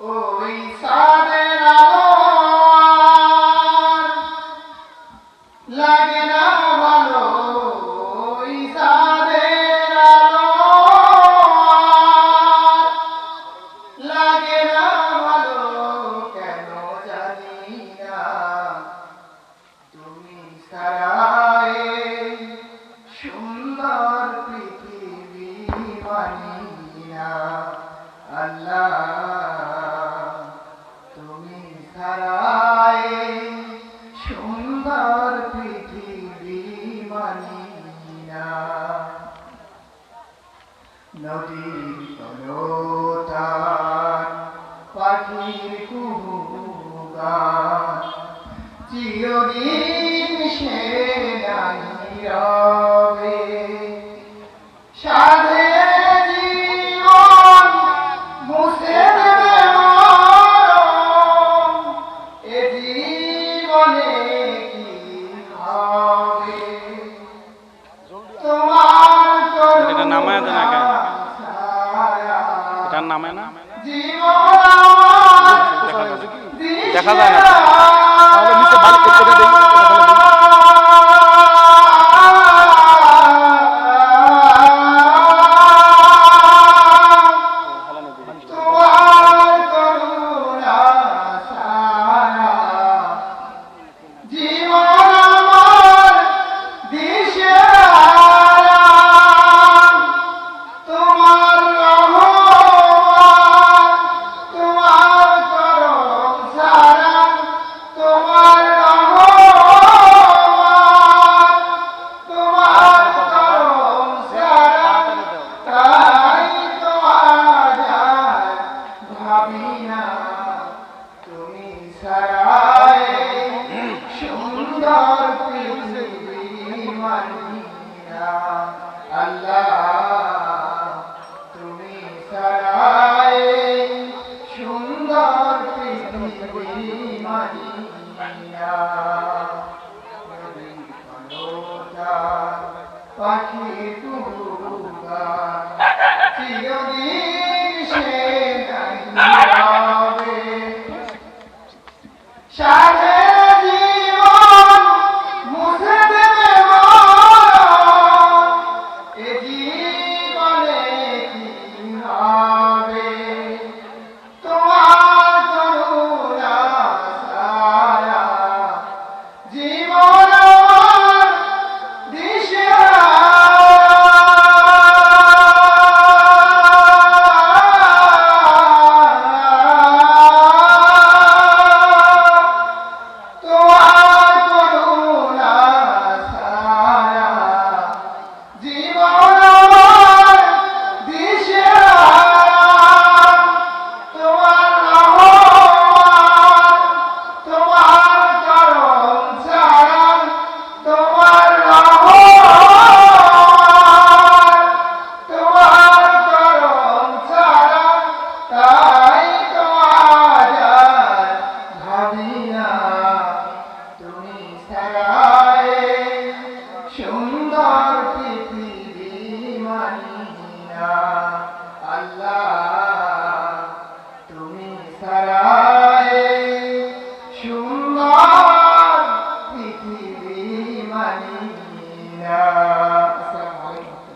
ওই সাদের আলো লাগে না ভালো ওই সাদের আলো লাগে না ভালো, কেন জানি তুমি সারায় সুন্দর পৃথিবী মানি না। তুমি সারায় সুন্দর পৃথিবী মানি না। নদীর তলতার পাখির কুহুগান চিরদিন সে নাই এটা নামায় দেন আগে। এটার নামে না দেখা যায় না। তাহলে নিচে বাড়ি এটা সুন্দর পৃথিবী মানি না আল্লাহ তুমি পাখি তুহুগা সুন্দর পৃথিবী মানি না আল্লাহ